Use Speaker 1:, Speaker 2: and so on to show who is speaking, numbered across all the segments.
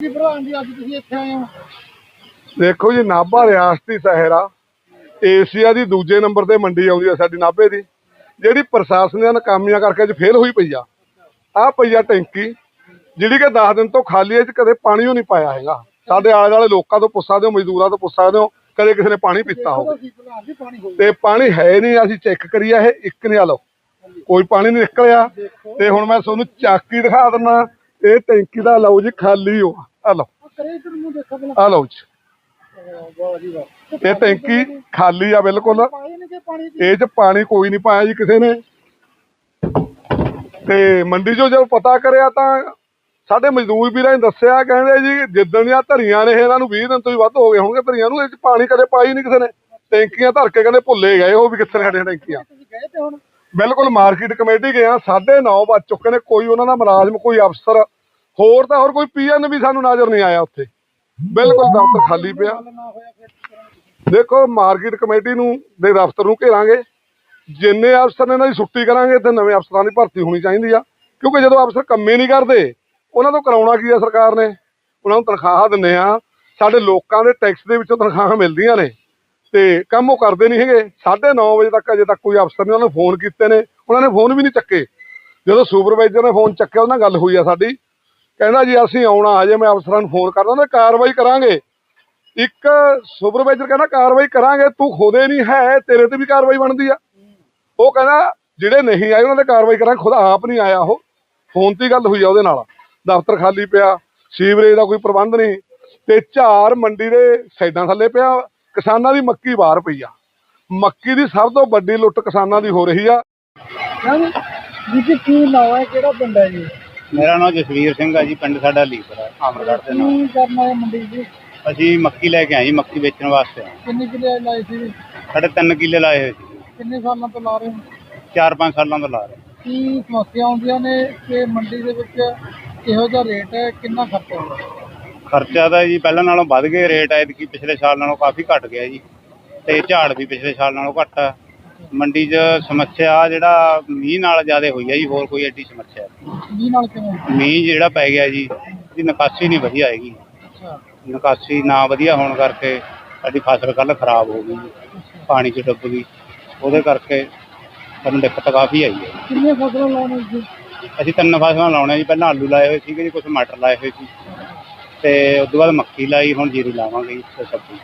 Speaker 1: ਜੀ ਪ੍ਰਧਾਨ ਜੀ ਅੱਜ ਤੁਸੀਂ ਇੱਥੇ ਆਏ ਹੋ।
Speaker 2: ਦੇਖੋ ਜੀ ਨਾਭਾ ਰਿਆਸਤੀ ਸ਼ਹਿਰ ਆ ਏਸ਼ੀਆ ਦੀ ਦੂਜੇ ਨੰਬਰ ਤੇ ਮੰਡੀ ਆਉਂਦੀ ਆ ਸਾਡੀ ਨਾਭੇ ਦੀ ਜਿਹੜੀ ਪ੍ਰਸ਼ਾਸਨ ਦੀਆਂ ਨਾਕਾਮੀਆਂ ਕਰਕੇ ਅੱਜ ਫੇਲ ਹੋਈ ਪਈ ਆ। ਆਹ ਪਈ ਆ ਟੈਂਕੀ ਜਿਹੜੀ ਕਿ 10 ਦਿਨ ਤੋਂ ਖਾਲੀ ਹੈ ਚ ਕਦੇ ਪਾਣੀ ਓ ਨਹੀਂ ਪਾਇਆ ਹੈਗਾ। ਸਾਡੇ ਆਲੇ ਦੁਆਲੇ ਲੋਕਾਂ ਤੋਂ ਪੁੱਛ ਸਕਦੇ ਹੋ ਮਜ਼ਦੂਰਾਂ ਤੋਂ ਪੁੱਛ ਸਕਦੇ ਹੋ ਕਦੇ ਕਿਸੇ ਨੇ ਪਾਣੀ ਪੀਤਾ ਹੋਵੇ।
Speaker 1: ਹੋ
Speaker 2: ਤੇ ਪਾਣੀ ਹੈ ਨਹੀਂ ਅਸੀਂ ਚੈੱਕ ਕਰੀਆ ਇਹ ਇੱਕ ਨਹੀਂ ਆ ਲਓ। ਕੋਈ ਪਾਣੀ ਨਹੀਂ ਨਿਕਲਿਆ। ਤੇ ਹੁਣ ਮੈਂ ਤੁਹਾਨੂੰ ਚਾਕੀ ਦਿਖਾ ਦਿੰਦਾ ਇਹ ਟੈਂਕੀ ਦਾ ਲਓ ਜੀ ਖਾਲੀ ਹੋ ਆ ਲਓ। ਆ ਜੀ। ਇਹ ਟੈਂਕੀ ਖਾਲੀ ਆ ਬਿਲਕੁਲ। ਇਹ ਚ ਪਾਣੀ ਕੋਈ ਨਹੀਂ ਪਾਇਆ ਜੀ ਕਿਸੇ ਨੇ। ਤੇ ਮੰਡੀ 'ਚੋਂ ਜਦੋਂ ਪਤਾ ਕਰਿਆ ਤਾਂ ਸਾਡੇ ਮਜ਼ਦੂਰ ਵੀਰਾਂ ਨੇ ਦੱਸਿਆ ਕਹਿੰਦੇ ਜੀ ਜਿੱਦਣ ਦੀਆਂ ਧਰੀਆਂ ਨੇ ਇਹਨਾਂ ਨੂੰ 20 ਦਿਨ ਤੋਂ ਵੀ ਵੱਧ ਹੋ ਗਏ ਹੋਣਗੇ ਧਰੀਆਂ ਨੂੰ ਇਹ ਚ ਪਾਣੀ ਕਦੇ ਪਾਈ ਨਹੀਂ ਕਿਸੇ ਨੇ। ਟੈਂਕੀਆਂ ਧਰ ਕੇ ਕਹਿੰਦੇ ਭੁੱਲੇ ਗਏ ਉਹ ਵੀ ਕਿੱਥੇ ਨੇ ਸਾਡੀਆਂ ਟੈਂਕੀਆਂ। ਬਿਲਕੁਲ ਮਾਰਕੀਟ ਕਮੇਟੀ ਗਏ ਆ 9:30 ਵੱਜ ਚੁੱਕੇ ਨੇ ਕੋਈ ਉਹਨਾਂ ਦਾ ਮੁਲਾਜ਼ਮ ਕੋਈ ਅਫਸਰ ਹੋਰ ਤਾਂ ਹੋਰ ਕੋਈ ਪੀਐਨ ਵੀ ਸਾਨੂੰ ਨਜ਼ਰ ਨਹੀਂ ਆਇਆ ਉੱਥੇ। ਬਿਲਕੁਲ ਦਫ਼ਤਰ ਖਾਲੀ ਪਿਆ। ਦੇਖੋ, ਮਾਰਕੀਟ ਕਮੇਟੀ ਨੂੰ, ਦੇ ਦਫ਼ਤਰ ਨੂੰ ਘੇਰਾਂਗੇ। ਜਿੰਨੇ ਅਫਸਰ ਨੇ ਇਹਨਾਂ ਦੀ ਛੁੱਟੀ ਕਰਾਂਗੇ ਤੇ ਨਵੇਂ ਅਫਸਰਾਂ ਦੀ ਭਰਤੀ ਹੋਣੀ ਚਾਹੀਦੀ ਆ। ਕਿਉਂਕਿ ਜਦੋਂ ਅਫਸਰ ਕੰਮੇ ਨਹੀਂ ਕਰਦੇ, ਉਹਨਾਂ ਤੋਂ ਕਰਾਉਣਾ ਕੀ ਆ ਸਰਕਾਰ ਨੇ? ਉਹਨਾਂ ਨੂੰ ਤਨਖਾਹਾਂ ਦਿੰਨੇ ਆ। ਸਾਡੇ ਲੋਕਾਂ ਦੇ ਟੈਕਸ ਦੇ ਵਿੱਚੋਂ ਤਨਖਾਹਾਂ ਮਿਲਦੀਆਂ ਨੇ। ਤੇ ਕੰਮ ਉਹ ਕਰਦੇ ਨਹੀਂ ਹੈਗੇ। 9:30 ਵਜੇ ਤੱਕ ਅਜੇ ਤੱਕ ਕੋਈ ਅਫਸਰ ਨੇ ਉਹਨਾਂ ਨੂੰ ਫੋਨ ਕੀਤੇ ਨੇ। ਉਹਨਾਂ ਨੇ ਫੋਨ ਵੀ ਨਹੀਂ ਚੱਕੇ। ਜਦੋਂ ਸੁਪਰਵਾਈਜ਼ਰ ਨੇ ਫੋਨ ਚੱਕਿਆ ਉਹਨਾਂ ਨਾਲ ਗੱਲ ਹੋਈ ਆ ਸਾਡੀ। ਕਹਿੰਦਾ ਜੀ ਅਸੀਂ ਆਉਣਾ, ਹਜੇ ਮੈਂ ਅਫਸਰਾਂ ਨੂੰ ਫੋਨ ਕਰਦਾ ਤੇ ਕਾਰਵਾਈ ਕਰਾਂਗੇ। ਇੱਕ ਸੁਪਰਵਾਈਜ਼ਰ ਕਹਿੰਦਾ ਕਾਰਵਾਈ ਕਰਾਂਗੇ, ਤੂੰ ਖੁਦੇ ਨਹੀਂ ਹੈ, ਤੇਰੇ ਤੇ ਵੀ ਕਾਰਵਾਈ ਬਣਦੀ ਆ। ਉਹ ਕਹਿੰਦਾ ਜਿਹੜੇ ਨਹੀਂ ਆਏ, ਉਹਨਾਂ ਤੇ ਕਾਰਵਾਈ ਕਰਾਂਗੇ, ਖੁਦ ਆਪ ਨਹੀਂ ਆਇਆ ਉਹ। ਫੋਨ ਤੇ ਗੱਲ ਹੋਈ ਆ ਉਹਦੇ ਨਾਲ। ਦਫ਼ਤਰ ਖਾਲੀ ਪਿਆ, ਸੀਵਰੇਜ ਦਾ ਕੋਈ ਪ੍ਰਬੰਧ ਨਹੀਂ। ਤੇ ਝਾਰ ਮੰਡੀ ਦੇ ਸਾਈਡਾਂ ਥੱਲੇ ਪਿਆ, ਕਿਸਾਨਾਂ ਦੀ ਮੱਕੀ ਬਾਹਰ ਪਈ ਆ। ਮੱਕੀ ਦੀ ਸਭ ਤੋਂ ਵੱਡੀ ਲੁੱਟ ਕਿਸਾਨਾਂ ਦੀ ਹੋ ਰਹੀ ਆ।
Speaker 1: ਜੀ, ਕੀ ਨਾਮ ਹੈ, ਕਿਹੜਾ ਪਿੰਡ ਹੈ ਜੀ?
Speaker 3: ਮੇਰਾ ਨਾਮ ਜਸਵੀਰ ਸਿੰਘ ਆ ਜੀ ਪਿੰਡ ਸਾਡਾ ਲੀਪਰ ਹੈ ਆਮਰਗੜ੍ਹ ਦੇ ਨਾਲ।
Speaker 1: ਕੀ ਕਰਨਾ ਹੈ ਮੰਡੀ ਜੀ?
Speaker 3: ਅਸੀਂ ਮੱਕੀ ਲੈ ਕੇ ਆਏ ਜੀ ਮੱਕੀ ਵੇਚਣ ਵਾਸਤੇ। ਆਏ।
Speaker 1: ਕਿੰਨੇ ਕਿਲੇ ਲਾਏ ਸੀ? ਜੀ?
Speaker 3: ਸਾਡੇ 3 ਕਿੱਲੇ ਲਾਏ ਹੋਏ ਸੀ।
Speaker 1: ਕਿੰਨੇ ਸਾਲਾਂ ਤੋਂ ਲਾ ਰਹੇ ਹੋ?
Speaker 3: 4-5 ਸਾਲਾਂ ਤੋਂ ਲਾ ਰਹੇ।
Speaker 1: ਕੀ ਸਮੱਸਿਆ ਆਉਂਦੀਆਂ ਨੇ ਕਿ ਮੰਡੀ ਦੇ ਵਿੱਚ ਇਹੋ ਜਿਹਾ ਰੇਟ ਹੈ ਕਿੰਨਾ ਖਰਚਾ ਹੁੰਦਾ
Speaker 3: ਖਰਚਾ ਤਾਂ ਜੀ ਪਹਿਲਾਂ ਨਾਲੋਂ ਵੱਧ ਗਏ ਰੇਟ ਐਤਕੀ ਪਿਛਲੇ ਸਾਲ ਨਾਲੋਂ ਕਾਫੀ ਘਟ ਗਿਆ ਜੀ। ਤੇ ਝਾੜ ਵੀ ਪਿਛਲੇ ਸਾਲ ਨਾਲੋਂ ਘੱਟ ਆ। ਮੰਡੀ 'ਚ ਸਮੱਸਿਆ ਜਿਹੜਾ ਮੀਂਹ ਨਾਲ ਜ਼ਿਆਦਾ ਹੋਈ ਹੈ ਜੀ ਹੋਰ ਕੋਈ ਐਡੀ ਸਮੱਸਿਆ ਨਹੀਂ।
Speaker 1: ਮੀਂਹ ਨਾਲ ਕਿਵੇਂ?
Speaker 3: ਮੀਂਹ ਜਿਹੜਾ ਪੈ ਗਿਆ ਜੀ ਦੀ ਨਿਕਾਸੀ ਨਹੀਂ ਵਧੀਆ ਹੈਗੀ।
Speaker 1: ਅੱਛਾ।
Speaker 3: ਨਿਕਾਸੀ ਨਾ ਵਧੀਆ ਹੋਣ ਕਰਕੇ ਸਾਡੀ ਫਸਲ ਕੱਲ ਖਰਾਬ ਹੋ ਗਈ ਪਾਣੀ 'ਚ ਡੁੱਬ ਗਈ। ਉਹਦੇ ਕਰਕੇ ਸਾਨੂੰ ਦਿੱਕਤ ਕਾਫੀ ਆਈ ਹੈ।
Speaker 1: ਕਿੰਨੇ ਫਸਲਾਂ ਲਾਉਣੇ ਜੀ?
Speaker 3: ਅਸੀਂ ਤਿੰਨ ਫਸਲਾਂ ਲਾਉਣੇ ਜੀ ਪਹਿਲਾਂ ਆਲੂ ਲਾਏ ਹੋਏ ਸੀਗੇ ਜੀ ਕੁਝ ਮਟਰ ਲਾਏ ਹੋਏ ਸੀ। ਤੇ ਉਸ ਤੋਂ ਬਾਅਦ ਮੱਕੀ ਲਾਈ ਹੁਣ ਜੀਰੀ ਲਾਵਾਂਗੇ ਜੀ ਤੇ ਸਬਜ਼ੀ।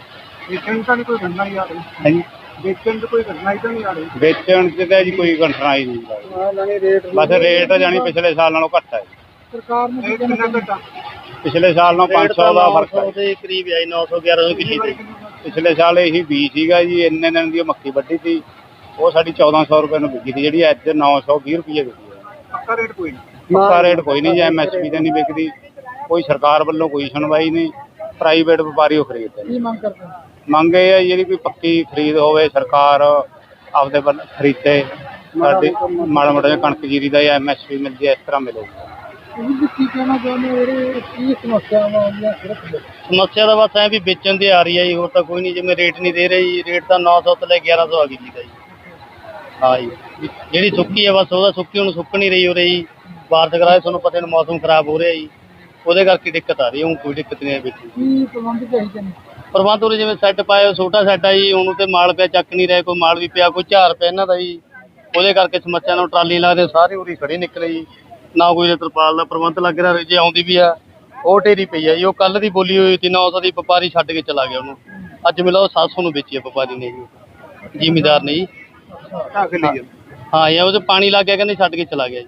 Speaker 1: ਵੇਚਣ ਤਾਂ ਕੋਈ ਆ ਰਹੀ?
Speaker 3: ਹਾਂਜੀ।
Speaker 1: ਵੇਚਣ ਤੇ ਕੋਈ ਘਟਨਾ ਹੀ ਤਾਂ ਨਹੀਂ ਆ ਰਹੀ?
Speaker 3: ਵੇਚਣ 'ਚ ਤਾਂ ਜੀ ਕੋਈ ਕੰਟਰਾ ਹੀ ਨਹੀਂ
Speaker 1: ਰੇਟ
Speaker 3: ਬਸ ਰੇਟ ਜਾਣੀ ਪਿਛਲੇ ਸਾਲ ਨਾਲੋਂ ਘੱਟ ਹੈ
Speaker 1: ਸਰਕਾਰ ਨੇ ਕੀ ਕਹਿਣਾ ਚਾਹੁੰਦਾ
Speaker 3: ਪਿਛਲੇ ਸਾਲ ਨਾਲੋਂ 500 ਦਾ ਫ਼ਰਕ ਹੈ
Speaker 4: ਦੇ ਕਰੀਬ ਆਈ 900 1100 ਕਿੱਲੀ ਦੀ
Speaker 3: ਪਿਛਲੇ ਸਾਲ ਇਹੀ ਬੀਜ ਸੀਗਾ ਜੀ ਇੰਨੇ ਦਿਨ ਦੀ ਉਹ ਮੱਕੀ ਵੱਢੀ ਸੀ। ਉਹ ਸਾਡੀ 1400 ਰੁਪਏ ਨੂੰ ਵਿਕੀ ਸੀ ਜਿਹੜੀ ਅੱਜ 920 ਰੁਪਏ ਵਿਕੀ ਹੈ
Speaker 1: ਪੱਕਾ ਰੇਟ ਕੋਈ ਨਹੀਂ।
Speaker 3: ਪੱਕਾ ਰੇਟ ਕੋਈ ਨਹੀਂ ਜੀ ਐਮਐਸਪੀ ਤੇ ਨਹੀਂ ਵਿਕਦੀ। ਕੋਈ ਸਰਕਾਰ ਵੱਲੋਂ ਕੋਈ ਸੁਣਵਾਈ ਨਹੀਂ। ਪ੍ਰਾਈਵੇਟ ਵਪਾਰੀ ਉਹ ਖਰੀਦਦੇ ਨੇ।
Speaker 1: ਕੀ ਮੰਗ ਕਰਦੇ ਹੋ?
Speaker 3: ਮੰਗ ਇਹ ਹੈ ਜਿਹੜੀ ਕੋਈ ਪੱਕੀ ਖਰੀਦ ਹੋਵੇ ਸਰਕਾਰ ਆਪਦੇ ਵੱਲ ਖਰੀਦੇ। ਸਾਡੀ ਮਾੜਾ ਮੋਟਾ ਜਿਹਾ ਕਣਕ ਜੀਰੀ ਦਾ ਜਾਂ ਐਮਐਸਪੀ ਮਿਲ ਜੇ ਇਸ ਤਰ੍ਹਾਂ ਮਿਲੇ
Speaker 1: ਤੁਸੀਂ ਵੀ ਕੀ ਕਹਿਣਾ ਚਾਹੁੰਦੇ ਹੋ? ਇਹਦੇ ਕੀ ਸਮੱਸਿਆਵਾਂ ਆਉਂਦੀਆਂ ਸਿਰਫ
Speaker 4: ਸਮੱਸਿਆ ਤਾਂ ਬਸ ਐ ਵੀ ਵੇਚਣ ਦੀ ਆ ਰਹੀ ਹੈ ਜੀ ਹੋਰ ਤਾਂ ਕੋਈ ਨਹੀਂ। ਜਿਵੇਂ ਰੇਟ ਨਹੀਂ ਦੇ ਰਹੀ ਰੇਟ ਤਾਂ 900 ਤੋਂ ਲੈ 1100 ਆ ਗਈ ਦਾ ਜੀ। ਹਾਂ ਜੀ। ਜਿਹੜੀ ਸੁੱਕੀ ਹੈ ਬਸ ਉਹਦਾ ਸੁੱਕੀ ਹੁਣ ਸੁੱਕ ਨਹੀਂ ਰਹੀ ਹੋ ਰਹੀ ਬਾਰਿਸ਼ ਕਰਾਏ ਤੁਹਾਨੂੰ ਪਤਾ ਨੂੰ ਮੌਸਮ ਖਰਾਬ ਹੋ ਰਿਹਾ ਜੀ। ਉਹਦੇ ਕਰਕੇ ਦਿੱਕਤ ਆ ਰਹੀ ਹੈ ਹੁਣ ਕੋਈ ਦਿੱਕਤ ਨਹੀਂ ਹੈ ਵਿੱਚ।
Speaker 1: ਕੀ ਪ੍ਰਬੰਧ ਚਾਹੀਦੇ ਨੇ
Speaker 4: ਪ੍ਰਬੰਧ ਉਰੇ ਜਿਵੇਂ ਸੈੱਟ ਪਾਇਆ ਛੋਟਾ ਸੈੱਟ ਆ ਜੀ ਉਹਨੂੰ ਤੇ ਮਾਲ ਪਿਆ ਚੱਕ ਨਹੀਂ ਰਿਹਾ ਕੋਈ ਮਾਲ ਵੀ ਪਿਆ ਕੋਈ ਝਾਰ ਪਿਆ ਇਹਨਾਂ ਦਾ ਜੀ। ਉਹਦੇ ਕਰਕੇ ਸਮੱਸਿਆ ਨਾਲ ਟਰਾਲੀ ਲਾਦੇ ਸਾਰੇ ਉਰੀ ਖੜੀ ਨਿਕਲੇ ਜੀ। ਨਾ ਕੋਈ ਤਰਪਾਲ ਦਾ ਪ੍ਰਬੰਧ ਲੱਗ ਰਿਹਾ ਜੇ ਆਉਂਦੀ ਵੀ ਆ ਉਹ ਢੇਰੀ ਪਈ ਆ ਜੀ। ਉਹ ਕੱਲ ਦੀ ਬੋਲੀ ਹੋਈ ਸੀ 900 ਦੀ ਵਪਾਰੀ ਛੱਡ ਕੇ ਚਲਾ ਗਿਆ ਉਹਨੂੰ। ਅੱਜ ਮਿਲਾ ਉਹ 700 ਨੂੰ ਵੇਚੀ ਆ ਵਪਾਰੀ ਨੇ ਜੀ। ਜ਼ਿਮੀਦਾਰ ਨੇ ਜੀ।
Speaker 1: ਢਾਕ ਲਈ
Speaker 4: ਹਾਂ ਜੀ ਉਹਦੇ ਪਾਣੀ ਲੱਗ ਗਿਆ ਕਹਿੰਦੇ ਛੱਡ ਕੇ ਚਲਾ ਗਿਆ ਜੀ।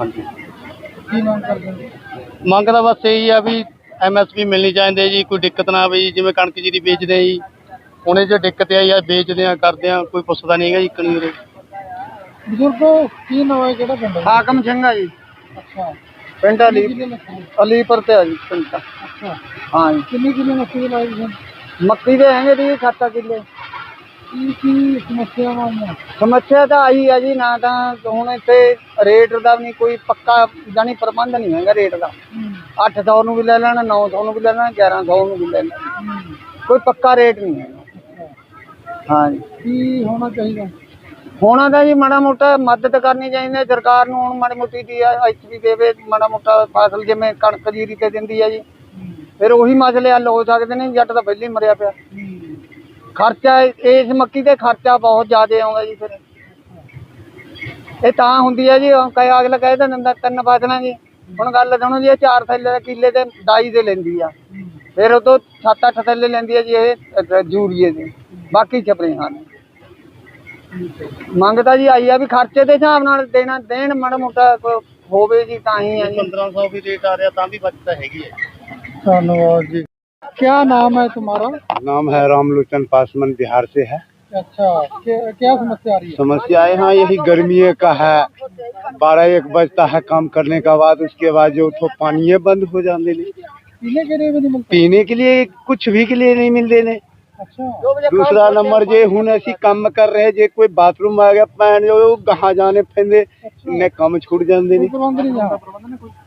Speaker 4: ਹਾਂਜੀ।
Speaker 1: ਕੀ ਮੰਗ ਕਰਦੇ ਹੋ?
Speaker 4: ਮੰਗ ਤਾਂ ਬਸ ਇਹੀ ਆ ਵੀ ਐਮਐਸਪੀ ਮਿਲਣੀ ਚਾਹੀਦੀ ਜੀ ਕੋਈ ਦਿੱਕਤ ਨਾ ਆਵੇ ਜੀ ਜਿਵੇਂ ਕਣਕ ਜੀਰੀ ਵੇਚਦੇ ਆ ਜੀ। ਉਹਨੇ ਜੇ ਦਿੱਕਤ ਆਈ ਆ ਵੇਚਦੇ ਆ ਕਰਦੇ ਆ ਕੋਈ ਪੁੱਛਦਾ ਨਹੀਂ ਹੈਗਾ ਜੀ ਕਣੀ ਉਰੇ।
Speaker 1: ਬਜ਼ੁਰਗੋ ਕੀ ਨਾਮ ਹੈ ਕਿਹੜਾ ਪਿੰਡ ਹੈ?
Speaker 5: ਹਾਕਮ ਸਿੰਘ ਆ ਜੀ।
Speaker 1: ਅੱਛਾ।
Speaker 5: ਪਿੰਡ
Speaker 1: ਕਿੰਨੀ
Speaker 5: ਅਲੀ ਅਲੀਪੁਰ ਤੇ ਆ ਜੀ ਪਿੰਡ। ਦਾ
Speaker 1: ਅੱਛਾ।
Speaker 5: ਹਾਂ ਜੀ।
Speaker 1: ਕਿੰਨੀ ਕਿਲੇ ਮੱਕੀ ਦੇ ਲਾਏ ਤੁਸੀਂ?
Speaker 5: ਮੱਕੀ ਦੇ ਹੈਗੇ ਦੀ 7 ਕਿੱਲੇ।
Speaker 1: ਕੀ ਕੀ ਸਮੱਸਿਆਵਾਂ ਆਉਂਦੀਆਂ
Speaker 5: ਸਮੱਸਿਆ ਤਾਂ ਆਈ ਆ ਜੀ ਨਾ ਤਾਂ ਹੁਣ ਇੱਥੇ ਰੇਟ ਦਾ ਵੀ ਨਹੀਂ ਕੋਈ ਪੱਕਾ ਜਾਨੀ ਪ੍ਰਬੰਧ ਨਹੀਂ ਹੈਗਾ ਰੇਟ ਦਾ। 800 ਨੂੰ ਵੀ ਲੈ ਲੈਣਾ 900 ਨੂੰ ਵੀ ਲੈ ਲੈਣਾ 1100 ਨੂੰ ਵੀ ਲੈ ਲੈਣਾ। ਕੋਈ ਪੱਕਾ ਰੇਟ ਨਹੀਂ ਹੈਗਾ। ਹਾਂ ਜੀ
Speaker 1: ਕੀ ਹੋਣਾ ਚਾਹੀਦਾ?
Speaker 5: ਹੋਣਾ ਤਾਂ ਜੀ ਮਾੜਾ ਮੋਟਾ ਮਦਦ ਕਰਨੀ ਚਾਹੀਦੀ ਹੈ ਸਰਕਾਰ ਨੂੰ ਹੁਣ ਮਾੜੀ ਮੋਟੀ ਦੀ ਐਚਪੀ ਦੇਵੇ ਮਾੜਾ ਮੋਟਾ ਫਸਲ ਜਿਵੇਂ ਕਣਕ ਜੀਰੀ ਤੇ ਦਿੰਦੀ ਹੈ ਜੀ। ਫਿਰ ਉਹੀ ਮਸਲੇ ਹੱਲ ਹੋ ਸਕਦੇ ਨੇ ਜੱਟ ਤਾਂ ਪਹਿਲਾਂ ਹੀ ਮਰਿਆ ਪਿਆ। ਖਰਚਾ ਇਸ ਮੱਕੀ ਤੇ ਖਰਚਾ ਬਹੁਤ ਜ਼ਿਆਦਾ ਆਉਂਦਾ ਜੀ ਫਿਰ। ਇਹ ਤਾਂ ਹੁੰਦੀ ਹੈ ਜੀ ਕਈ ਅਗਲਾ ਕਹੇ ਤਾਂ ਨੰਦਾ ਤਿੰਨ ਫਸਲਾਂ ਜੀ। ਹੁਣ ਗੱਲ ਸੁਣੋ ਜੀ ਇਹ ਚਾਰ ਥੈਲੇ ਦਾ ਕਿੱਲੇ ਤੇ ਡਾਈ ਦੇ ਲੈਂਦੀ ਆ। ਫਿਰ ਉਹ ਤੋਂ 7-8 ਥੈਲੇ ਲੈਂਦੀ ਆ ਜੀ ਇਹ ਜੂਰੀਏ ਦੇ। ਬਾਕੀ ਚਪਰੇ ਹਨ ਮੰਗਦਾ ਜੀ ਆਈ ਆ ਵੀ ਖਰਚੇ ਦੇ ਹਿਸਾਬ ਨਾਲ ਦੇਣਾ ਦੇਣ ਮੜਾ ਮੋਟਾ ਹੋਵੇ ਜੀ ਤਾਂ ਹੀ ਆ ਜੀ।
Speaker 4: 1500 ਵੀ ਰੇਟ ਆ ਰਿਹਾ ਤਾਂ ਵੀ ਬਚਤ ਹੈਗੀ ਹੈ
Speaker 1: ਧੰਨਵਾਦ ਜੀ। क्या नाम है तुम्हारा?
Speaker 6: नाम है रामलोचन पासवान बिहार से है।
Speaker 1: अच्छा क्या, क्या समस्या आ रही है?
Speaker 6: समस्या यहाँ यही गर्मी का है। बारह एक बजता है काम करने का बाद उसके बाद जो तो उठो पानी बंद हो जाने
Speaker 1: पीने के लिए भी नहीं मिलता?
Speaker 6: पीने के लिए कुछ भी के लिए नहीं मिल देने
Speaker 1: अच्छा।
Speaker 6: दूसरा नंबर जे हूँ ऐसी काम कर रहे जे कोई बाथरूम आ गया पैन जो कहाँ जाने फेंदे अच्छा। इन्हें काम छूट
Speaker 1: जाने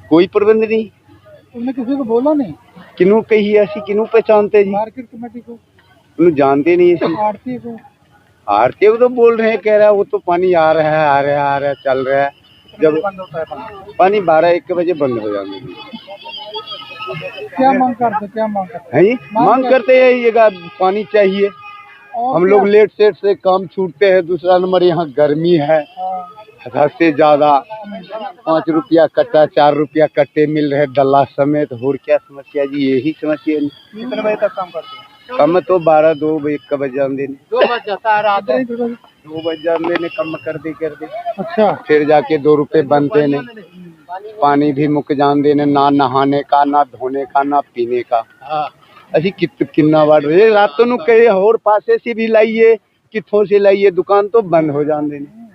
Speaker 6: कोई
Speaker 1: प्रबंध नहीं। तुमने किसी को बोला नहीं
Speaker 6: किनू कही ऐसी किनू पहचानते जी
Speaker 1: मार्केट कमेटी को
Speaker 6: उन्हें जानते नहीं ऐसी
Speaker 1: आरती को
Speaker 6: आरती को तो बोल रहे हैं कह रहा है वो तो पानी आ रहा है आ रहा है आ रहा है चल रहा है जब पानी बारह एक बजे बंद हो जाने
Speaker 1: क्या मांग करते क्या मांग करते
Speaker 6: हैं जी मांग करते हैं ये पानी चाहिए हम लोग लेट सेट से काम छूटते हैं दूसरा नंबर यहाँ गर्मी है हद से ज़्यादा पाँच रुपया कट्टा चार रुपया कट्टे मिल रहे दल्ला समेत। और क्या समस्या जी यही समस्या
Speaker 1: कितने बजे तक काम करते हैं?
Speaker 6: कम तो बारह दो बजे
Speaker 5: का बजाम देने दो बज
Speaker 1: जाता है दो
Speaker 6: बजाम देने कम कर दे कर दे।
Speaker 1: अच्छा।
Speaker 6: फिर जाके दो रुपये बनते ने पानी भी मुक जान देने ना नहाने का ना धोने का ना पीने का। हाँ। अभी कित किन्ना बार रातों नु कहे और पासे से भी लाइए कितों से लाइए दुकान तो बंद हो जान देने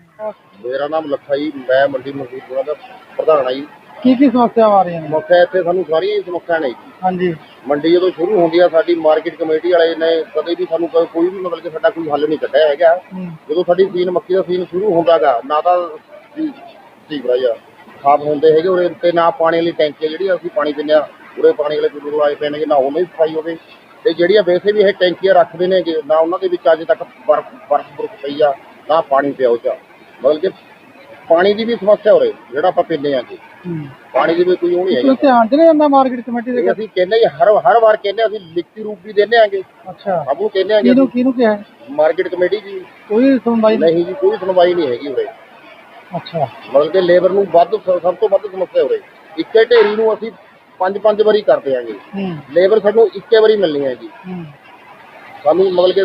Speaker 7: ਮੇਰਾ ਨਾਮ ਲੱਖਾ ਜੀ ਮੈਂ ਮੰਡੀ ਮਜ਼ਦੂਰਾਂ ਦਾ ਪ੍ਰਧਾਨ ਆ ਜੀ।
Speaker 1: ਕੀ ਕੀ ਸਮੱਸਿਆ ਆ ਰਹੀਆਂ ਨੇ?
Speaker 7: ਮੁੱਖ ਇੱਥੇ ਸਾਨੂੰ ਸਾਰੀਆਂ ਹੀ ਸਮੱਸਿਆ ਨੇ
Speaker 1: ਹਾਂਜੀ।
Speaker 7: ਮੰਡੀ ਜਦੋਂ ਸ਼ੁਰੂ ਹੁੰਦੀ ਆ ਸਾਡੀ ਮਾਰਕੀਟ ਕਮੇਟੀ ਵਾਲੇ ਨੇ ਕਦੇ ਵੀ ਸਾਨੂੰ ਕੋਈ ਵੀ ਮਤਲਬ ਕਿ ਸਾਡਾ ਕੋਈ ਹੱਲ ਨਹੀਂ ਕੱਢਿਆ ਹੈਗਾ। ਜਦੋਂ ਸਾਡੀ ਸੀਨ ਮੱਕੀ ਦਾ ਸੀਨ ਸ਼ੁਰੂ ਹੁੰਦਾਗਾ ਨਾ ਤਾਂ ਤੀਵਰਾ ਜਿਹਾ ਖਾਬ ਹੁੰਦੇ ਹੈਗੇ ਉਰੇ ਤੇ ਨਾ ਪਾਣੀ ਵਾਲੀ ਟੈਂਕੀ ਜਿਹੜੀ ਅਸੀਂ ਪਾਣੀ ਪੀਂਦੇ ਆ ਉਰੇ ਪਾਣੀ ਵਾਲੇ ਕੁੱਲੂ ਲਾਏ ਪਏ ਨੇਗੇ ਨਾ ਉਹਨਾਂ ਦੀ ਸਫ਼ਾਈ ਹੋਵੇ। ਤੇ ਜਿਹੜੀਆਂ ਵੈਸੇ ਵੀ ਇਹ ਟੈਂਕੀਆਂ ਰੱਖਦੇ ਨੇਗੇ ਨਾ ਉਹਨਾਂ ਦੇ ਵਿੱਚ ਅੱਜ ਤੱਕ ਬਰਫ ਬਰਫ ਪਈ ਆ ਨਾ ਪਾਣੀ ਪਿਆ ਮਤਲਬ ਪਾਣੀ ਦੀ ਵੀ ਸਮੱਸਿਆ ਹੋ ਰਹੀ ਜਿਹੜਾ ਆਪਾਂ ਪੀਂਦੇ ਆਂ
Speaker 1: ਜੀ।
Speaker 7: ਪਾਣੀ ਦੀ ਵੀ ਕੋਈ ਹੋਣੀ
Speaker 1: ਹੈ ਤੁਸੀਂ ਧਿਆਨ ਚ ਜਾਂਦਾ ਮਾਰਕੀਟ
Speaker 7: ਕਮੇਟੀ
Speaker 1: ਦੇ
Speaker 7: ਅਸੀਂ ਕਹਿੰਦੇ ਜੀ ਹਰ ਹਰ ਵਾਰ ਕਹਿੰਦੇ ਅਸੀਂ ਲਿਖਤੀ ਰੂਪ ਵੀ ਦਿੰਦੇ ਆਂਗੇ
Speaker 1: ਅੱਛਾ।
Speaker 7: ਸਭ ਕਹਿੰਦੇ ਆਂਗੇ
Speaker 1: ਕਿਹਨੂੰ ਕਿਹਨੂੰ ਕਿਹਾ?
Speaker 7: ਮਾਰਕੀਟ ਕਮੇਟੀ ਜੀ।
Speaker 1: ਕੋਈ ਸੁਣਵਾਈ
Speaker 7: ਨਹੀਂ? ਜੀ ਕੋਈ ਸੁਣਵਾਈ ਨਹੀਂ ਹੈਗੀ ਉਰੇ।
Speaker 1: ਅੱਛਾ।
Speaker 7: ਮਤਲਬ ਕਿ ਲੇਬਰ ਨੂੰ ਵੱਧ ਸਭ ਤੋਂ ਵੱਧ ਸਮੱਸਿਆ ਹੋ ਰਹੀ ਇੱਕੇ ਢੇਰੀ ਨੂੰ ਅਸੀਂ ਪੰਜ ਪੰਜ ਵਾਰੀ ਕਰਦੇ ਆਂਗੇ ਲੇਬਰ ਸਾਨੂੰ ਇੱਕੇ ਵਾਰੀ ਮਿਲਣੀ ਹੈ
Speaker 1: ਜੀ।
Speaker 7: ਸਾਨੂੰ ਮਤਲਬ ਕਿ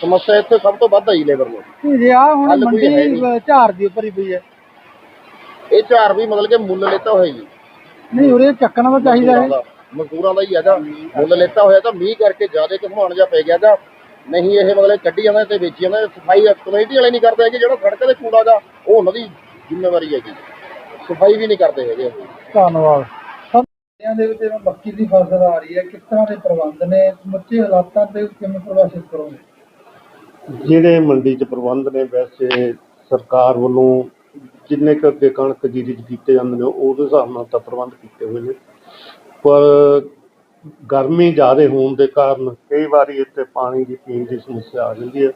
Speaker 7: ਸਮੱਸਿਆ ਇੱਥੇ ਸਭ ਤੋਂ ਵੱਧ ਆਈ ਲੇਬਰ ਨੂੰ। ਰਿਹਾ ਹੁਣ
Speaker 1: ਮੰਡੀ
Speaker 7: ਅ,
Speaker 1: ਦੀ ਉੱਪਰ ਹੀ ਪਈ ਹੈ।
Speaker 7: ਇਹ ਝਾੜ ਵੀ ਮਤਲਬ ਕਿ ਮੁੱਲ ਲੇਤਾ ਹੋਇਆ ਜੀ।
Speaker 1: ਨਹੀਂ ਉਰੇ ਚੱਕਣਾ
Speaker 7: ਤਾਂ
Speaker 1: ਚਾਹੀਦਾ
Speaker 7: ਹੈ। ਮਜ਼ਦੂਰਾਂ ਦਾ ਹੀ ਹੈਗਾ ਮੁੱਲ ਲੇਤਾ ਹੋਇਆ ਤਾਂ ਮੀਂਹ ਕਰਕੇ ਜ਼ਿਆਦਾ ਘਮਾਣ ਜਾ ਪੈ ਗਿਆ ਨਹੀਂ ਇਹ ਮਤਲਬ ਕੱਢੀ ਜਾਂਦਾ ਤੇ ਵੇਚੀ ਜਾਂਦਾ ਸਫ਼ਾਈ ਕਮੇਟੀ ਵਾਲੇ ਨਹੀਂ ਕਰਦੇ ਹੈਗੇ ਜਿਹੜਾ ਸੜਕ ਤੇ ਕੂੜਾ ਦਾ ਉਹ ਉਹਨਾਂ ਦੀ ਜ਼ਿੰਮੇਵਾਰੀ ਹੈਗੀ। ਸਫ਼ਾਈ ਵੀ ਨਹੀਂ ਕਰਦੇ ਹੈਗੇ।
Speaker 1: ਧੰਨਵਾਦ। ਸਭਿਆਂ ਦੇ ਵਿੱਚ ਮੱਕੀ ਦੀ ਫਸਲ ਆ ਰਹੀ ਹੈ, ਕਿਸ ਤਰ੍ਹਾਂ ਦੇ ਪ੍ਰਬੰਧ ਨੇ? ਸਮੁੱਚੇ ਹਾਲਾਤਾਂ ਤੇ ਕਿਵੇਂ ਪ੍ਰਭਾਸ਼ਿਤ ਕਰੋਗੇ?
Speaker 8: ਜਿਹੜੇ ਮੰਡੀ 'ਚ ਪ੍ਰਬੰਧ ਨੇ, ਵੈਸੇ ਸਰਕਾਰ ਵੱਲੋਂ ਜਿੰਨੇ ਕੁ ਅੱਗੇ ਕਣਕ ਜੀਰੀ ਕੀਤੇ ਜਾਂਦੇ ਨੇ, ਉਹਦੇ ਹਿਸਾਬ ਨਾਲ ਤਾਂ ਪ੍ਰਬੰਧ ਕੀਤੇ ਹੋਏ ਨੇ। ਪਰ ਗਰਮੀ ਜ਼ਿਆਦਾ ਹੋਣ ਦੇ ਕਾਰਨ ਕਈ ਵਾਰੀ ਇੱਥੇ ਪਾਣੀ ਦੀ ਪੀਣ ਦੀ ਸਮੱਸਿਆ ਆ ਜਾਂਦੀ ਹੈ।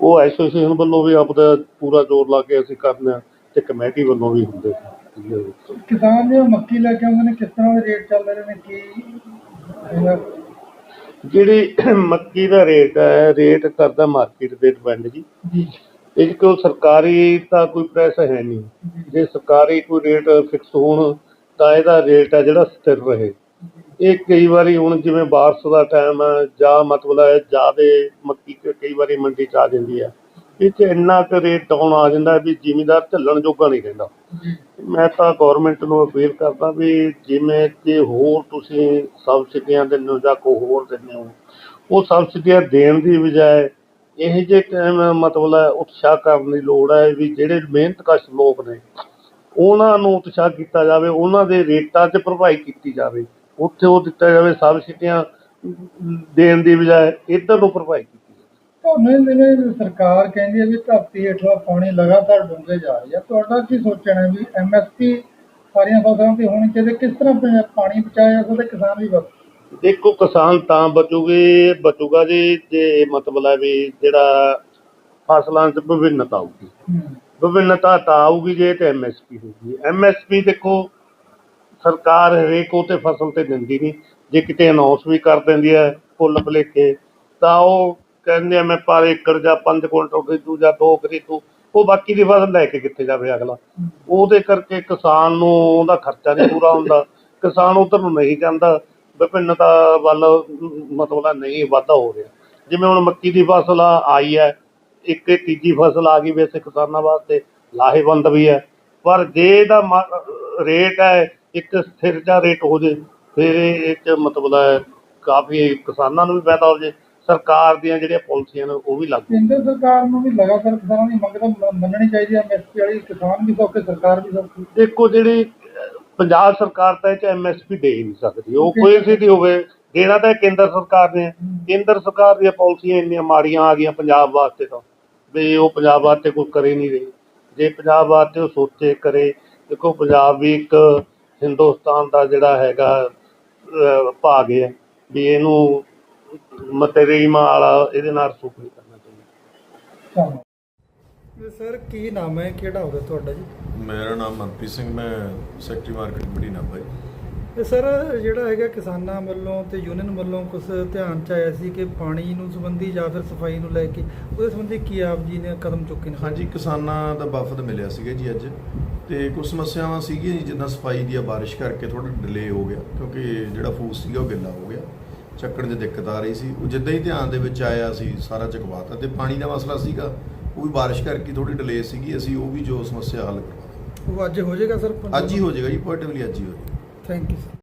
Speaker 8: ਉਹ ਐਸੋਸੀਏਸ਼ਨ ਵੱਲੋਂ ਵੀ ਆਪਦਾ ਪੂਰਾ ਜ਼ੋਰ ਲਾ ਕੇ ਅਸੀਂ ਕਰਦੇ ਹਾਂ ਤੇ ਕਮੇਟੀ ਵੱਲੋਂ ਵੀ ਹੁੰਦੇ ਨੇ।
Speaker 1: ਕਿਸਾਨ ਜੋ ਮੱਕੀ ਲੈ ਕੇ ਆਉਂਦੇ ਨੇ ਕਿਸ ਤਰ੍ਹਾਂ ਦੇ ਰੇਟ ਚੱਲ ਰਹੇ ਨੇ ਕੀ?
Speaker 8: ਜਿਹੜੀ ਮੱਕੀ ਦਾ ਰੇਟ ਹੈ ਰੇਟ ਕਰਦਾ ਮਾਰਕੀਟ ਦੇ ਡਿਪੈਂਡ ਜੀ। ਇਹ ਕੋਲ ਸਰਕਾਰੀ ਤਾਂ ਕੋਈ ਪ੍ਰੈਸ ਹੈ ਨਹੀਂ। ਜੇ। ਸਰਕਾਰੀ ਕੋਈ ਰੇਟ ਫਿਕਸ ਹੋਣ ਤਾਂ ਇਹਦਾ ਰੇਟ ਹੈ ਜਿਹੜਾ ਸਥਿਰ ਰਹੇ। ਇਹ ਕਈ ਵਾਰੀ ਹੁਣ ਜਿਵੇਂ ਬਾਰਿਸ਼ ਦਾ ਟਾਈਮ ਹੈ ਜਾਂ ਮਤਲਬ ਹੈ ਜ਼ਿਆਦੇ ਮੱਕੀ ਕਈ ਵਾਰੀ ਮੰਡੀ ਚ ਆ ਜਾਂਦੀ ਹੈ। ਇਹ ਚ ਇੰਨਾ ਕੁ ਰੇਟ ਡਾਊਨ ਆ ਜਾਂਦਾ ਵੀ ਜ਼ਿਮੀਦਾਰ ਝੱਲਣ ਜੋਗਾ ਨਹੀਂ ਰਹਿੰਦਾ। ਮੈਂ ਤਾਂ ਗਵਰਨਮੈਂਟ ਨੂੰ ਅਪੀਲ ਕਰਦਾ ਵੀ ਜਿਵੇਂ ਕਿ ਹੋਰ ਤੁਸੀਂ ਸਬਸਿਡੀਆਂ ਦਿੰਦੇ ਹੋ ਜਾਂ ਕੋਈ ਹੋਰ ਦਿੰਦੇ ਹੋ, ਉਹ ਸਬਸਿਡੀਆਂ ਦੇਣ ਦੀ ਬਜਾਏ ਇਹ ਜੇ ਮਤਲਬ ਉਤਸ਼ਾਹ ਕਰਨ ਦੀ ਲੋੜ ਹੈ ਵੀ ਜਿਹੜੇ ਮਿਹਨਤਕਸ਼ ਲੋਕ ਨੇ, ਉਹਨਾਂ ਨੂੰ ਉਤਸ਼ਾਹ ਕੀਤਾ ਜਾਵੇ, ਉਹਨਾਂ ਦੇ ਰੇਟਾਂ 'ਚ ਭਰਪਾਈ ਕੀਤੀ ਜਾਵੇ, ਉੱਥੇ ਉਹ ਦਿੱਤਾ ਜਾਵੇ ਸਬਸਿਡੀਆਂ ਦੇਣ ਦੀ ਬਜਾਏ ਇੱਧਰ ਨੂੰ ਭਰਪਾਈ
Speaker 1: ਤੁਹਾਨੂੰ ਜਿਵੇਂ ਸਰਕਾਰ ਕਹਿੰਦੀ ਹੈ ਵੀ ਧਰਤੀ ਹੇਠਲਾ ਪਾਣੀ ਲਗਾਤਾਰ ਡੂੰਘੇ ਜਾ ਰਹੀ ਤੁਹਾਡਾ ਕੀ ਸੋਚਣਾ ਹੈ ਵੀ ਐਮਐਸਪੀ ਸਾਰੀਆਂ ਫਸਲਾਂ ਤੇ ਹੋਣੀ ਚਾਹੀਦੀ? ਕਿਸ ਤਰ੍ਹਾਂ ਪਾ- ਪਾਣੀ ਬਚਾਇਆ ਜਾ ਸਕਦਾ ਕਿਸਾਨ ਵੀ ਬਚ
Speaker 8: ਦੇਖੋ ਕਿਸਾਨ ਤਾਂ ਬਚੂਗੇ ਬਚੂਗਾ ਜੀ ਜੇ ਮਤਲਬ ਹੈ ਵੀ ਜਿਹੜਾ ਫਸਲਾਂ 'ਚ ਵਿਭਿੰਨਤਾ ਆਊਗੀ।
Speaker 1: ਹੂੰ।
Speaker 8: ਵਿਭਿੰਨਤਾ ਤਾਂ ਆਊਗੀ ਜੇ ਤੇ ਐਮਐਸਪੀ ਹੋਊਗੀ ਐਮਐਸਪੀ ਦੇਖੋ ਸਰਕਾਰ ਹਰੇਕ ਉਹ ਤੇ ਫਸਲ ਤੇ ਦਿੰਦੀ ਨਹੀਂ। ਜੇ ਕਿਤੇ ਅਨਾਉਂਸ ਵੀ ਕਰ ਦਿੰਦੀ ਹੈ ਫੁੱਲ ਭਲੇਖੇ ਤਾਂ ਉਹ ਕਹਿੰਦੇ ਆ, ਮੈਂ ਪਰ ਏਕੜ ਜਾਂ 5 ਕੁਇੰਟਲ ਖਰੀਦੂ ਜਾਂ 2 ਖਰੀਦੂ, ਉਹ ਬਾਕੀ ਦੀ ਫਸਲ ਲੈ ਕੇ ਕਿੱਥੇ ਜਾਵੇ ਅਗਲਾ? ਉਹਦੇ ਕਰਕੇ ਕਿਸਾਨ ਨੂੰ ਉਹਦਾ ਖਰਚਾ ਨਹੀਂ ਪੂਰਾ ਹੁੰਦਾ। ਕਿਸਾਨ ਉਧਰ ਨੂੰ ਨਹੀਂ ਜਾਂਦਾ। ਵਿਭਿੰਨਤਾ ਵੱਲ, ਮਤਲਬ ਨਹੀਂ ਵਾਧਾ ਹੋ ਰਿਹਾ। ਜਿਵੇਂ ਹੁਣ ਮੱਕੀ ਦੀ ਫਸਲ ਆਈ ਹੈ। ਇੱਕ ਇਹ ਤੀਜੀ ਫਸਲ ਆ ਗਈ ਵੈਸੇ ਕਿਸਾਨਾਂ ਵਾਸਤੇ। ਲਾਹੇਵੰਦ ਵੀ ਹੈ। ਪਰ ਜੇ ਇਹਦਾ ਮ- ਰੇਟ ਹੈ, ਇੱਕ ਸਥਿਰ ਜਿਹਾ ਰੇਟ ਹੋ ਜੇ, ਫਿਰ ਇਹ 'ਚ ਮਤਲਬ ਕਾਫੀ ਕਿਸਾਨਾਂ ਨੂੰ ਵੀ ਫਾਇਦਾ ਹੋ ਜੇ। ਸਰਕਾਰ ਦੀਆਂ ਜਿਹੜੀਆਂ ਪਾਲਿਸੀਆਂ ਨੇ ਉਹ ਵੀ ਲਾਗੂ
Speaker 1: ਕੇਂਦਰ ਸਰਕਾਰ ਨੂੰ ਵੀ ਲਗਾਤਾਰ ਕਿਸਾਨਾਂ ਦੀ ਮੰਗ ਤਾਂ ਮੰਨਣੀ ਚਾਹੀਦੀ ਹੈ। ਐਮਐਸਪੀ ਵਾਲੀ ਕਿਸਾਨ ਵੀ ਸੌਖੇ ਸਰਕਾਰ ਵੀ ਸੌਖੀ।
Speaker 8: ਦੇਖੋ ਜਿਹੜੀ ਪੰਜਾਬ ਸਰਕਾਰ ਤਾਂ ਇਹ ਚ ਐਮਐਸਪੀ ਦੇ ਹੀ ਨਹੀਂ ਸਕਦੀ। ਉਹ ਕੋਈ ਸੀ ਦੀ ਹੋਵੇ ਦੇਣਾ ਤਾਂ ਕੇਂਦਰ ਸਰਕਾਰ ਨੇ। ਕੇਂਦਰ ਸਰਕਾਰ ਦੀਆਂ ਪਾਲਿਸੀਆਂ ਇੰਨੀਆਂ ਮਾੜੀਆਂ ਆ ਗਈਆਂ ਪੰਜਾਬ ਵਾਸਤੇ ਤਾਂ ਵੀ ਉਹ ਪੰਜਾਬ ਵਾਸਤੇ ਕੁਝ ਕਰ ਨਹੀਂ ਰਹੀ। ਜੇ ਪੰਜਾਬ ਵਾਸਤੇ ਉਹ ਸੋਚੇ ਕਰੇ ਦੇਖੋ ਪੰਜਾਬ ਵੀ ਇੱਕ ਹਿੰਦੁਸਤਾਨ ਦਾ ਜਿਹੜਾ ਹੈਗਾ ਭਾਗ ਹੈ। ਵੀ ਇਹਨੂੰ ਮਤਰੀਮਾ ਵਾਲਾ ਇਹਦੇ ਨਾਲ ਸੁਖ ਨਹੀਂ ਕਰਨਾ ਚਾਹੀਦਾ।
Speaker 1: ਧੰਨਵਾਦ ਸਰ ਕੀ ਨਾਮ ਹੈ? ਕਿਹੜਾ ਹੋਗਾ ਤੁਹਾਡਾ ਜੀ?
Speaker 9: ਮੇਰਾ ਨਾਮ ਮਨਪ੍ਰੀਤ ਸਿੰਘ ਮੈਂ ਸੈਕਟਰੀ ਮਾਰਕੀਟ ਬੜੀ ਨਾਭਾ ਜੀ
Speaker 1: ਤੇ ਸਰ ਜਿਹੜਾ ਹੈਗਾ ਕਿਸਾਨਾਂ ਵੱਲੋਂ ਤੇ ਯੂਨੀਅਨ ਵੱਲੋਂ ਕੁਝ ਧਿਆਨ ਚ ਆਇਆ ਸੀ ਕਿ ਪਾਣੀ ਨੂੰ ਸੰਬੰਧੀ ਜਾਂ ਫਿਰ ਸਫ਼ਾਈ ਨੂੰ ਲੈ ਕੇ ਉਹਦੇ ਸੰਬੰਧੀ ਕੀ ਆਪ ਜੀ ਨੇ ਕਦਮ ਚੁੱਕੇ ਨੇ?
Speaker 9: ਹਾਂਜੀ ਕਿਸਾਨਾਂ ਦਾ ਵਫਦ ਮਿਲਿਆ ਸੀਗਾ ਜੀ ਅੱਜ। ਤੇ ਕੁਝ ਸਮੱਸਿਆਵਾਂ ਸੀਗੀਆਂ ਜੀ ਜਿੱਦਾਂ ਸਫ਼ਾਈ ਦੀ ਆ ਬਾਰਿਸ਼ ਕਰਕੇ ਥੋੜਾ ਡਿਲੇ ਹੋ ਗਿਆ ਕਿਉਂਕਿ ਜਿਹੜਾ ਫੂਸ ਸੀਗਾ ਉਹ ਗਿੱਲਾ ਹੋ ਗਿਆ। ਚੱਕਣ 'ਚ ਦਿੱਕਤ ਆ ਰਹੀ ਸੀ। ਉਹ ਜਿੱਦਾਂ ਹੀ ਧਿਆਨ ਦੇ ਵਿੱਚ ਆਇਆ ਸੀ ਸਾਰਾ ਚਕਵਾਤਾ ਤੇ ਪਾਣੀ ਦਾ ਮਸਲਾ ਸੀਗਾ। ਉਹ ਵੀ ਬਾਰਿਸ਼ ਕਰਕੇ ਥੋੜੀ ਡਿਲੇ ਸੀਗੀ ਅਸੀਂ ਉਹ ਵੀ ਜੋ ਸਮੱਸਿਆ ਹੱਲ ਕਰਵਾ
Speaker 1: ਉਹ ਅੱਜ ਹੋ ਜਾਏਗਾ ਸਰ?
Speaker 9: ਅੱਜ ਹੀ ਹੋ ਜਾਏਗਾ ਜੀ ਪੋਜ਼ਿਟਿਵਲੀ ਅੱਜ ਹੀ ਹੋ ਜਾਏਗਾ।
Speaker 1: Thank you